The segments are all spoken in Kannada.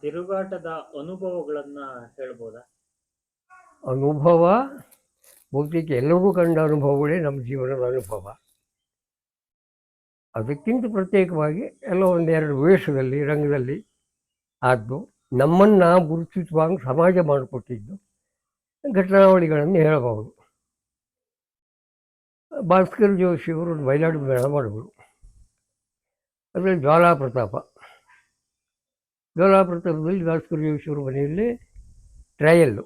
ತಿರುಗಾಟದ ಅನುಭವಗಳನ್ನ ಹೇಳ್ಬೋದಾ? ಅನುಭವ? ಬಹುತೇಕ ಎಲ್ಲರೂ ಕಂಡ ಅನುಭವಗಳೇ ನಮ್ಮ ಜೀವನದ ಅನುಭವ. ಅದಕ್ಕಿಂತ ಪ್ರತ್ಯೇಕವಾಗಿ ಎಲ್ಲ ಒಂದೆರಡು ವೇಷದಲ್ಲಿ, ರಂಗದಲ್ಲಿ ಆದ್ದು ನಮ್ಮನ್ನು ಗುರುತಿಸುವಾಗ ಸಮಾಜ ಮಾಡಿಕೊಟ್ಟಿದ್ದು ಘಟನಾವಳಿಗಳನ್ನು ಹೇಳಬಹುದು. ಭಾಸ್ಕರ್ ಜೋಶಿಯವರು ಮೈಲಾಡು ಮೇಳ ಮಾಡಬಹುದು ಅದರಲ್ಲಿ ಜ್ವಾಲಾ ಪ್ರತಾಪ ಜ್ವಾಲಾ ಪ್ರತಾಪದಲ್ಲಿ ಭಾಸ್ಕರ್ ಜೋಶಿಯವರು ಮನೆಯಲ್ಲಿ ಟ್ರಯಲ್ಲು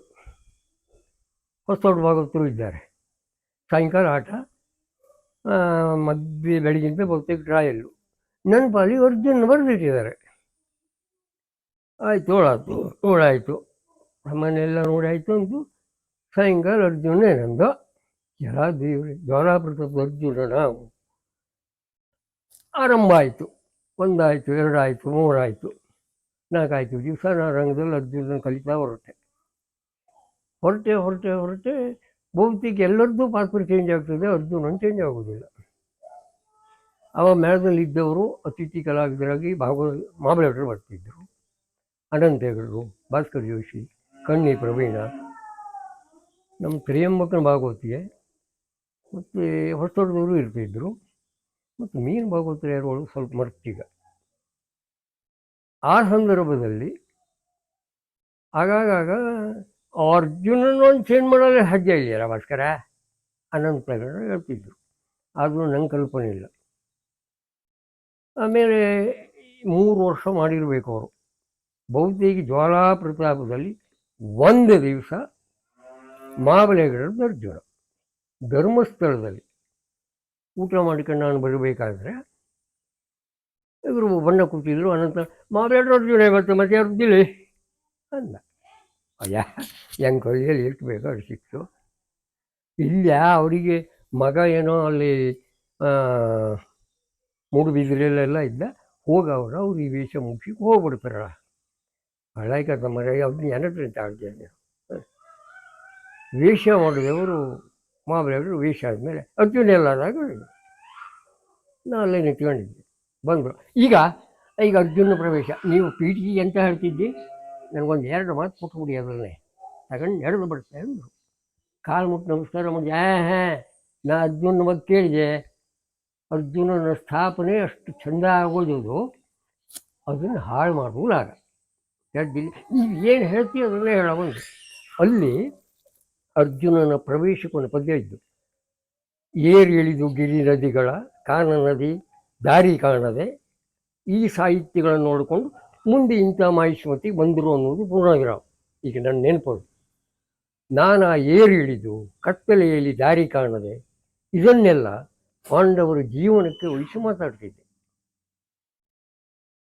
ಹೊಸದೊಡ್ಡ ಭಾಗವತರು ಇದ್ದಾರೆ. ಸಾಯಂಕಾಲ ಆಟ ಮಧ್ಯ ಬೆಳಗಿಂದ ಬಹುತೇಕ ಟ್ರಾಯಲ್ಲು ನನ್ನ ಪಾಲಿ ಅರ್ಜುನ್ ಬರೆದಿಟ್ಟಿದ್ದಾರೆ. ಆಯಿತು ಹೋಳಾಯ್ತು ಹೋಳಾಯಿತು ಮನೆಯೆಲ್ಲ ನೋಡಾಯಿತು ಅಂತು ಸಾಯಂಕಾಲ ಅರ್ಜುನ ಏನಂದ ಜಲ ದೇವ್ರಿ ಜ್ವಾಲಾಪ್ರತಾಪ ಅರ್ಜುನ ನಾವು. ಆರಂಭ ಆಯಿತು. ಒಂದಾಯಿತು, ಎರಡಾಯಿತು, ಮೂರಾಯಿತು. ನಾಲ್ಕಾಯಿತು. ದಿವಸ ನಾ ರಂಗದಲ್ಲಿ ಅರ್ಜುನ ಕಲಿತಾ ಹೊರಟೆ. ಹೊರಟೆ ಹೊರಟೆ ಹೊರಟೆ. ಬಹುತೇಕ ಎಲ್ಲರದ್ದು ಪಾತ್ರ ಚೇಂಜ್ ಆಗ್ತದೆ ಅರ್ಜುನನ್ ಚೇಂಜ್ ಆಗೋದಿಲ್ಲ. ಅವ ಮೇಳದಲ್ಲಿ ಇದ್ದವರು, ಅತಿಥಿ ಕಲಾವಿದರಾಗಿ ಭಾಗವ ಮಾಬಳೇಟರು ಬರ್ತಿದ್ದರು ಅನಂತ ಹೆಗಡರು ಭಾಸ್ಕರ್ ಜೋಶಿ ಕಣ್ಣಿ ಪ್ರವೀಣ, ನಮ್ಮ ತ್ರಿಯಂಬಕನ ಭಾಗವತಿಗೆ, ಮತ್ತು ಹೊಸದವರು ಇರ್ತಿದ್ದರು ಮತ್ತು ಮೀನು ಭಾಗವತರು ಯಾರು ಸ್ವಲ್ಪ ಮರ್ತೀಗ. ಆ ಸಂದರ್ಭದಲ್ಲಿ ಆಗಾಗ ಅರ್ಜುನನೊಂದು ಚೇಂಜ್ ಮಾಡಲು ಹೆಜ್ಜೆ ಇದೆಯಲ್ಲ ಭಾಸ್ಕರ ಅನಂತ ಪ್ರಕಾರ ಹೇಳ್ತಿದ್ರು. ಆದರೂ ನಂಗೆ ಕಲ್ಪನೆ ಇಲ್ಲ. ಆಮೇಲೆ ಮೂರು ವರ್ಷ ಮಾಡಿರಬೇಕು ಅವರು. ಬಹುತೇಕ ಜ್ವಾಲಾ ಪ್ರತಾಪದಲ್ಲಿ ಒಂದು ದಿವಸ ಮಾಬಲೆಗಡದ ಅರ್ಜುನ. ಧರ್ಮಸ್ಥಳದಲ್ಲಿ. ಊಟ ಮಾಡ್ಕೊಂಡು ನಾನು ಬರಬೇಕಾದ್ರೆ ಇವರು ಬಣ್ಣ ಕೂತಿದ್ರು ಅನಂತ ಮಾಬಲೆಗಡ ಜೀವನ ಇವತ್ತು ಮತ್ತೆ ಯಾರು ದಿಲಿ ಅಂದ. ಅಯ್ಯ, ಹೆಂಗೆ ಕೈಯಲ್ಲಿ ಎಷ್ಟು ಬೇಕೋ ಅಷ್ಟು ಸಿಕ್ತು. ಇಲ್ಲ, ಅವರಿಗೆ ಮಗ ಏನೋ ಅಲ್ಲಿ ಮೂಡುಬಿದ್ರೆಲ್ಲ ಇದ್ದ, ಹೋಗವ್ರು, ಅವ್ರು ಈ ವೇಷ ಮುಗಿಸಿ ಹೋಗ್ಬಿಡ್ತಾರಲ್ಲ. ಹಳಾಯ್ಕ ಮರ ಅವ್ರನ್ನ ಅಂತ ಆಡ್ತೇನೆ ವೇಷ ಮಾಡಿದವರು ಮಾಬಲೆಗಳು ವೇಷ ಆದಮೇಲೆ, ಅರ್ಜುನ ಎಲ್ಲದಾಗ ನಾ ಅಲ್ಲೇ ನಿಂತ್ಕೊಂಡಿದ್ದೆ. ಬಂದರು ಈಗ ಈಗ ಅರ್ಜುನ ಪ್ರವೇಶ. ನೀವು ಪಿ ಟಿ ಅಂತ ಹೇಳ್ತಿದ್ದಿ, ನನಗೊಂದು ಎರಡು ಮಾತು ಕೊಟ್ಬಿಡಿ ಅದರಲ್ಲೇ. ತಗೊಂಡು ಎರಡು ಬಿಡ್ತೆ ಅಂದರು. ಕಾಲು ಮುಟ್ಟು ನಮಸ್ಕಾರ ಮಾಡಿ ಹ್ಯಾ ಹಾಂ, ನಾ ಅರ್ಜುನ ಬಗ್ಗೆ ಕೇಳಿದೆ. ಅರ್ಜುನನ ಸ್ಥಾಪನೆ ಅಷ್ಟು ಚಂದ ಆಗೋದು ಅದನ್ನು ಹಾಳು ಮಾಡುವುದಾಗ ಎಡ್ಡಿಲ್ಲ ನೀವು ಏನು ಹೇಳ್ತೀವಿ ಅದನ್ನೇ ಹೇಳಬಂದು ಅಲ್ಲಿ ಅರ್ಜುನನ ಪ್ರವೇಶಕ್ಕೊಂದು ಪದ್ಯ ಇದ್ದು, ಏರು ಇಳಿದು ಗಿರಿ ನದಿಗಳ, ಕಾನ ನದಿ ದಾರಿ ಕಾಣದೆ ಈ ಸಾಹಿತ್ಯಗಳನ್ನು ನೋಡಿಕೊಂಡು ಮುಂದೆ ಇಂಥ ಮಾಹಿಷ್ಮತಿ ಬಂದರು ಅನ್ನೋದು ಪೂರ್ಣವಿರಾಮ. ಈಗ ನನ್ನ ನೆನಪು. ನಾನು ಆ ಏರು ಇಳಿದು ಕತ್ತಲೆಯಲ್ಲಿ ದಾರಿ ಕಾಣದೆ ಇದನ್ನೆಲ್ಲ ಪಾಂಡವರ ಜೀವನಕ್ಕೆ ಉಳಿಸಿ ಮಾತಾಡ್ತಿದ್ದೆ.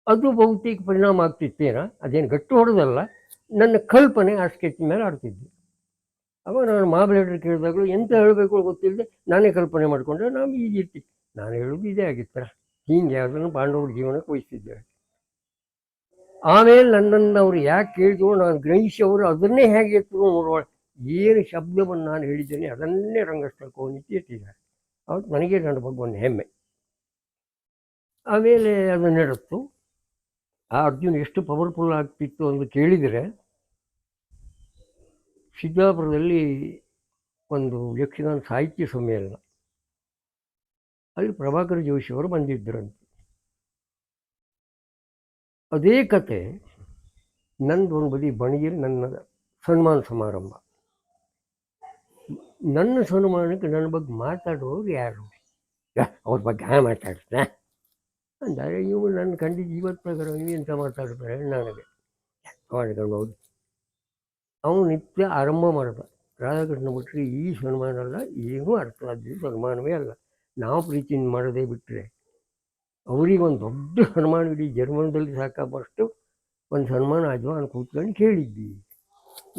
ಅದು ಬಹುತೇಕ ಪರಿಣಾಮ ಆಗ್ತಿತ್ತೇನ? ಅದೇನು ಗಟ್ಟು ಹೊಡೆದಲ್ಲ? ನನ್ನ ಕಲ್ಪನೆ ಆ ಸ್ಕೆಚ್ ಮೇಲೆ ಆಡ್ತಿದ್ದೆ. ಅವಾಗ ನಾನು ಮಾಬಲೇಟರ್ ಕೇಳಿದಾಗಲೂ ಎಂತ ಹೇಳಬೇಕು ಗೊತ್ತಿಲ್ಲದೆ ನಾನೇ ಕಲ್ಪನೆ ಮಾಡಿಕೊಂಡ್ರೆ ನಾವು ಈಗಿರ್ತೀವಿ ನಾನು ಹೇಳೋದು ಇದೇ ಆಗಿತ್ತರ ಹೀಗೆ ಅದನ್ನು ಪಾಂಡವರ ಜೀವನಕ್ಕೆ ವಹಿಸ್ತಿದ್ದೇವೆ ಆಮೇಲೆ ನನ್ನನ್ನು ಅವರು ಯಾಕೆ ಕೇಳಿದ್ರು, ನಾನು ಗ್ರಹಿಸಿ ಅವರು ಅದನ್ನೇ ಹೇಗೆ ಎತ್ತರು ನೋಡುವ ಏನು ಶಬ್ದವನ್ನು ನಾನು ಹೇಳಿದ್ದೇನೆ, ಅದನ್ನೇ ರಂಗಸ್ಥಳಕ್ಕೆ ಹೋಗಿ ಎತ್ತಿದ್ದಾರೆ. ಅವತ್ತು ನನಗೆ ನನ್ನ ಬಗ್ಗೆ ಒಂದು ಹೆಮ್ಮೆ. ಆಮೇಲೆ ಅದು ನಡೆತ್ತು ಆ ಅರ್ಜುನ್ ಎಷ್ಟು ಪವರ್ಫುಲ್ ಆಗ್ತಿತ್ತು ಅಂತ ಕೇಳಿದರೆ, ಸಿದ್ದಾಪುರದಲ್ಲಿ ಒಂದು ಯಕ್ಷಗಾನ ಸಾಹಿತ್ಯ ಸಮ್ಮೇಳನ. ಅಲ್ಲಿ ಪ್ರಭಾಕರ್ ಜೋಶಿ ಅವರು ಬಂದಿದ್ದರಂತೆ. ಅದೇ ಕತೆ ನಂದೊಂದು ಬದಿ ಬಣಿಯಲ್ಲಿ ನನ್ನ ಸನ್ಮಾನ ಸಮಾರಂಭ. ನನ್ನ ಸನ್ಮಾನಕ್ಕೆ ನನ್ನ ಬಗ್ಗೆ ಮಾತಾಡುವವರು ಯಾರು? ಅವ್ರ ಬಗ್ಗೆ ಹಾ ಮಾತಾಡ್ತಾನೆ. ಅಂದರೆ ಇವು ನನ್ನ ಜೀವ ಇವತ್ತು ಪ್ರಕಾರ ಎಂತ ಮಾತಾಡ್ತಾರೆ ನನಗೆ? ಮಾಡ್ಕೊಂಡು ಅವನು ನಿತ್ಯ ಆರಂಭ ಮಾಡ್ದ. ರಾಧಾಕೃಷ್ಣ ಬಿಟ್ಟರೆ ಈ ಸನ್ಮಾನ ಅಲ್ಲ, ಏನೂ ಅರ್ಥ ಆದ್ದು ಸನ್ಮಾನವೇ ಅಲ್ಲ. ನಾವು ಪ್ರೀತಿಯಿಂದ ಮಾಡೋದೇ ಬಿಟ್ಟರೆ ಅವರಿಗೊಂದು ದೊಡ್ಡ ಸನ್ಮಾನ ಇಡೀ ಜರ್ಮನದಲ್ಲಿ ಸಾಕಾಗುವಷ್ಟು ಒಂದು ಸನ್ಮಾನ ಆದ್ವು ನಾನು ಕೂತ್ಕೊಂಡು ಕೇಳಿದ್ವಿ.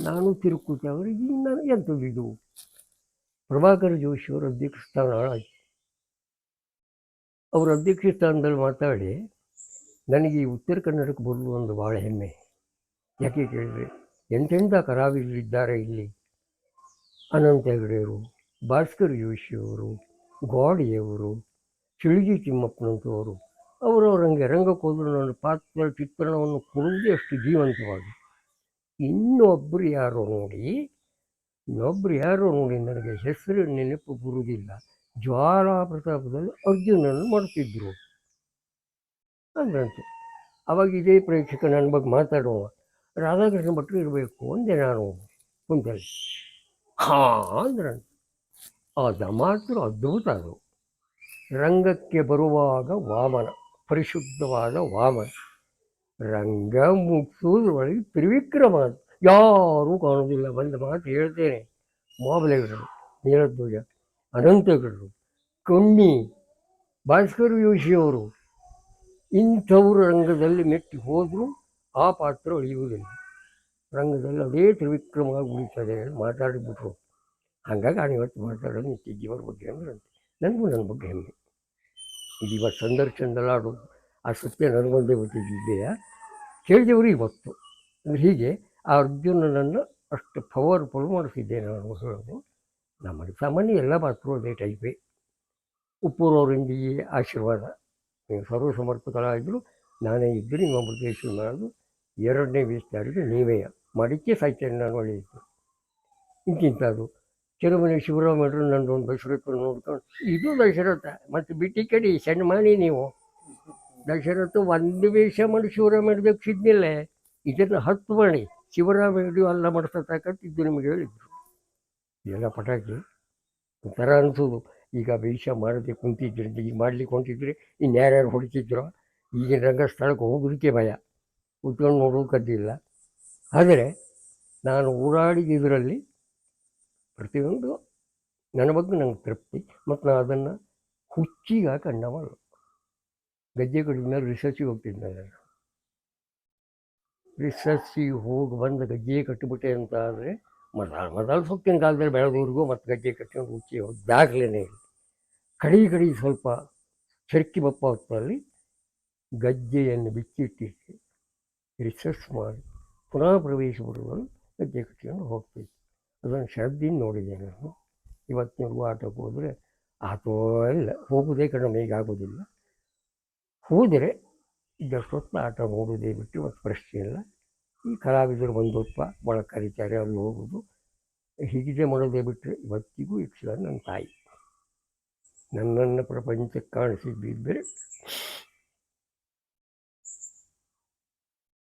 ನಾನು ತಿರುಕೂತಿ ಕೂತ ಅವರಿಗೆ ನಾನು ಪ್ರಭಾಕರ್ ಜೋಶಿ ಅವರ ಅಧ್ಯಕ್ಷ ಸ್ಥಾನ ಹಾಳಾಯ್ತು ಅವರ ಅಧ್ಯಕ್ಷ ಸ್ಥಾನದಲ್ಲಿ ಮಾತಾಡಿ, ನನಗೆ ಈ ಉತ್ತರ ಕನ್ನಡಕ್ಕೆ ಬರಲು ಒಂದು ಭಾಳ ಹೆಮ್ಮೆ. ಯಾಕೆ ಕೇಳಿದ್ರೆ ಎಂತೆಂಥ ಕರಾವಿಗಳಿದ್ದಾರೆ ಇಲ್ಲಿ? ಅನಂತ ಹೆಗಡೆಯವರು ಭಾಸ್ಕರ್ ಜೋಶಿಯವರು ಗೋಡಿಯವರು ಚಿಳಿಗಿ ತಿಮ್ಮಪ್ಪನಂತವರು ಅವರವರಂಗೆ ರಂಗಕ್ಕೆ ರಂಗಕೋದ್ರನ ನನ್ನ ಪಾತ್ರ ಚಿತ್ರಣವನ್ನು ಕೊಡುವುದೇ ಅಷ್ಟು ಜೀವಂತವಾಗಿ. ಇನ್ನೊಬ್ಬರು ಯಾರೋ ನೋಡಿ ಇನ್ನೊಬ್ಬರು ಯಾರೋ ನೋಡಿ ನನಗೆ ಹೆಸರು ನೆನಪು ಬರುವುದಿಲ್ಲ. ಜ್ವಾಲಾ ಪ್ರತಾಪದಲ್ಲಿ ಅರ್ಜುನನ್ನು ಮಾಡ್ತಿದ್ರು ಅಂದ್ರಂತೆ, ಅವಾಗ ಇದೇ ಪ್ರೇಕ್ಷಕ ನನ್ನ ಬಗ್ಗೆ ಮಾತಾಡುವ, ರಾಧಾಕೃಷ್ಣ ಭಟ್ರು ಇರಬೇಕು ಅಂದೆ ನಾನು. ಕುಂತಲ್ಲಿ, ಹಾಂ ಅಂದ್ರಂತೆ. ಅದು ಮಾತ್ರ ಅದ್ಭುತ ಅದು ರಂಗಕ್ಕೆ ಬರುವಾಗ ವಾಮನ, ಪರಿಶುದ್ಧವಾದ ವಾಮನ. ರಂಗ ಮುಗಿಸೋದ್ರೊಳಗೆ ತ್ರಿವಿಕ್ರಮ. ಯಾರೂ ಕಾಣೋದಿಲ್ಲ ಬಂದ ಮಾತು ಹೇಳ್ತೇನೆ. ಮಾಬಲೆಗಡರು ನೀಲಧ್ವಜ ಅನಂತಗಡರು ಕಣ್ಣಿ, ಭಾಸ್ಕರ್ ಯೋಶಿಯವರು ಇಂಥವರು ರಂಗದಲ್ಲಿ ಮೆಟ್ಟಿ ಹೋದರೂ ಆ ಪಾತ್ರ ಉಳಿಯುವುದಿಲ್ಲ. ರಂಗದಲ್ಲಿ ಅದೇ ತ್ರಿವಿಕ್ರಮವಾಗಿ ಉಳಿತದೆ ಮಾತಾಡಿಬಿಟ್ರು. ಹಾಗಾಗಿ ನಾನು ಇವತ್ತು ಮಾತಾಡೋದು ನಿತ್ಯಜೀವರ ಬಗ್ಗೆ ಅಂದ್ರೆ ನನಗೂ ನನ್ನ ಬಗ್ಗೆ ಹೆಮ್ಮೆ. ಇದು ಇವತ್ತು ಸಂದರ್ಶನದಲ್ಲಿ ಆಡೋದು ಆ ಸತ್ಯ ನನಗೊಂದೇ ಗೊತ್ತಿದ್ದಿದೆಯಾ ಕೇಳಿದವರು ಇವತ್ತು. ಅಂದರೆ ಹೀಗೆ ಆ ಅರ್ಜುನನನ್ನು ಅಷ್ಟು ಪವರ್ಫುಲ್ ಮಾಡಿಸಿದ್ದೇನೆ ನಾನು ಹೇಳೋದು ನಮ್ಮಲ್ಲಿ ಸಾಮಾನ್ಯ ಎಲ್ಲ ಮಾತ್ರ ಅದೇ ಟೈಪೇ ಉಪ್ಪೂರವರಿಂದ ಈ ಆಶೀರ್ವಾದ. ನೀವು ಸರ್ವ ಸಮರ್ಪಕರಾಗಿದ್ದರು ನಾನೇ ಇದ್ದರೆ ನಿಮ್ಮ ದೇಶ ಮಾಡೋದು ಎರಡನೇ ವಿಸ್ತಾರಿಗೆ ನೀವೇ ಮಡಿಕೆ ಸಾಹಿತ್ಯ ನಾನು ಒಳ್ಳೆಯದು. ಇಂತಿಂಥದ್ದು. ಕೆಲವೊಮ್ಮೆ ಶಿವರಾಮರು ಒಂದು ದಶರಥ ನೋಡ್ಕೊಂಡು. ಇದು ದಶರಥ. ಮತ್ತು ಬಿಟ್ಟಿ ಕಡಿ ಸಣ್ಣ ಮಾಡಿ ನೀವು. ದಶರಥ ಒಂದು ವೇಷ ಮಾಡಿ ಶಿವರಾಮ ದಕ್ಷಿದ್ನಿಲ್ಲ ಇದನ್ನು ಹತ್ತು ಮಾಡಿ ಶಿವರಾಮ ಹಿಡಿಯೋ ಅಲ್ಲ ಮಾಡಿಸ್ತಕ್ಕಂಥ ಇದು ನಿಮಗೆ ಹೇಳಿದ್ರು. ಇದೆಲ್ಲ ಪಟಾಕಿ. ಒಂಥರ ಅನಿಸೋದು. ಈಗ ವೇಷ ಮಾಡದೆ ಕುಂತಿದ್ರೆ ಈಗ ಮಾಡ್ಲಿಕ್ಕೆ ಇನ್ನು ಯಾರ್ಯಾರು ಹೊಡಿತಿದ್ರು, ಈಗಿನ ರಂಗಸ್ಥಳಕ್ಕೆ ಹೋಗೋದಕ್ಕೆ ಭಯ. ಕುತ್ಕೊಂಡು ನೋಡೋಕ್ಕದ್ದಿಲ್ಲ ಆದರೆ ನಾನು ಓಡಾಡಿದ ಇದರಲ್ಲಿ ಪ್ರತಿಯೊಂದು ನನ್ನ ಬಗ್ಗೆ ನಂಗೆ ತೃಪ್ತಿ. ಮತ್ತು ನಾನು ಅದನ್ನು ಹುಚ್ಚಿಗ ಕಂಡವಳು ಗಜ್ಜೆ ಕಡಿಮೆ ರಿಸರ್ಚಿಗೆ ಹೋಗ್ತಿದ್ದೆ ನಾನು. ರಿಸರ್ಚಿಗೆ ಹೋಗಿ ಬಂದು ಗಜ್ಜೆ ಕಟ್ಟಿಬಿಟ್ಟೆ ಅಂತ ಆದರೆ ಮೊದಲು ಮೊದಲು ಸೊಕ್ಕಿನ ಕಾಲದಲ್ಲಿ ಬೆಳೆದವ್ರಿಗೂ ಮತ್ತು ಗಜ್ಜೆ ಕಟ್ಕೊಂಡು ಹುಚ್ಚಿ ಹೋಗಿ ದಾಖಲೆನೇ ಇಲ್ಲ. ಕಡಿ ಕಡಿ ಸ್ವಲ್ಪ ಚರ್ಕಿ ಬಪ್ಪ ಹೊತ್ತಲ್ಲಿ ಗಜ್ಜೆಯನ್ನು ಬಿಚ್ಚಿಟ್ಟಿಟ್ಟು ರಿಸರ್ಚ್ ಮಾಡಿ ಪುನಃ ಪ್ರವೇಶ ಬರುವಾಗ ಗಜ್ಜೆ ಕಟ್ಕೊಂಡು ಹೋಗ್ತಿದ್ದೆ. ಅದನ್ನು ಶ್ರದ್ಧೆಯಿಂದ ನೋಡಿದೆ ನಾನು ಇವತ್ತಿನ ಆಟಕ್ಕೆ ಹೋದರೆ ಆಟೋ ಇಲ್ಲ, ಹೋಗೋದೇ ಕಡಿಮೆ, ಈಗ ಆಗೋದಿಲ್ಲ. ಹೋದರೆ ಇದ್ದಷ್ಟೊತ್ತು ಆಟ ನೋಡೋದೇ ಬಿಟ್ಟು ಮತ್ತು ಪ್ರಶ್ನೆ ಇಲ್ಲ. ಈ ಕಲಾವಿದರು ಬಂದಪ್ಪ ಒಳಗೆ ಕರೀತಾರೆ, ಅಲ್ಲಿ ಹೋಗೋದು. ಹೀಗಿದೆ ಮಾಡೋದೇ ಬಿಟ್ಟರೆ ಇವತ್ತಿಗೂ ಯಕ್ಷಗಾನ ನನ್ನ ತಾಯಿ. ನನ್ನನ್ನು ಪ್ರಪಂಚಕ್ಕೆ ಕಾಣಿಸಿದ್ದಿದ್ದರೆ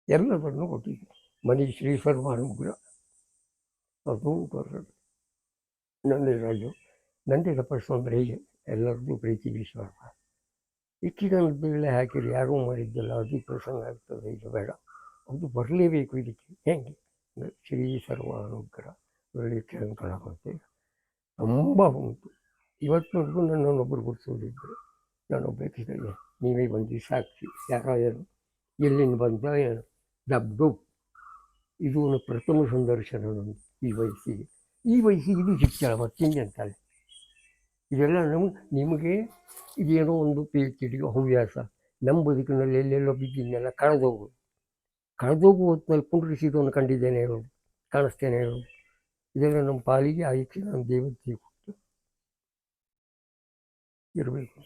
ಎಲ್ಲದನ್ನು ಕೊಟ್ಟಿದ್ದೆ ಮನೆ ಶ್ರೀ ಸರ್ವಾನುಗ್ರಹ. ಅದು ಬರ್ತದೆ. ನಂದೇ ರಾಜು ನಂದೇ ತಪಸ್ಸು ಅಂದರೆ ಹೀಗೆ ಎಲ್ಲರದ್ದು ಪ್ರೀತಿ ವಿಶ್ವಾಸ ಬೇಳೆ ಹಾಕಿರಿ ಯಾರೂ ಮಾಡಿದ್ದಿಲ್ಲ, ಅದು ಪ್ರಸಂಗ ಆಗ್ತದೆ, ಇದು ಬೇಡ. ಅದು ಬರಲೇಬೇಕು ಇದಕ್ಕೆ. ಹೇಗೆ? ಶ್ರೀ ಸರ್ವ ಅನುಗ್ರಹ ಒಳ್ಳೆಯ ತುಂಬ ಉಂಟು. ಇವತ್ತಿನವರೆಗೂ ನನ್ನೊಬ್ಬರು ಗುರುತಿಸೋದಿದ್ದರೆ ನಾನು ಬೇಕಿದ್ದೆ ನೀವೇ ಬಂದು ಸಾಕ್ಷಿ. ಯಾರು ಎಲ್ಲಿಂದ ಬಂದ? ಏನು? ಡಬ್ಡು ಇದು ಪ್ರಥಮ ಸಂದರ್ಶನ ನಂದು. ಈ ವಯಸ್ಸಿಗೆ ಈ ವಯಸ್ಸಿಗೆ ಇದು ಶಿಕ್ಷಣ ಮತ್ತಿಂಗೆ ಅಂತಾರೆ ಇದೆಲ್ಲ ನಮ್ಗೆ ನಿಮಗೆ ಇದೇನೋ ಒಂದು ಪಿ ಎಚ್ ಡಿಗೆ ಹವ್ಯಾಸ ನಮ್ಮ ಬದುಕಿನಲ್ಲಿ ಎಲ್ಲೆಲ್ಲೋ ಬಿದ್ದಿದ್ದೆಲ್ಲ ಕಳೆದೋಗು ಕಳೆದೋಗು ಹೊತ್ತಿನಲ್ಲಿ ಪುನರಿಸಿದವನು ಕಂಡಿದ್ದೇನೆ ಹೇಳೋದು ಕಾಣಿಸ್ತೇನೆ ಹೇಳೋದು ಇದೆಲ್ಲ ನಮ್ಮ ಪಾಲಿಗೆ ಆಯ್ಕೆ ನಮ್ಮ ದೇವತೆ ಕೊಟ್ಟು ಇರಬೇಕು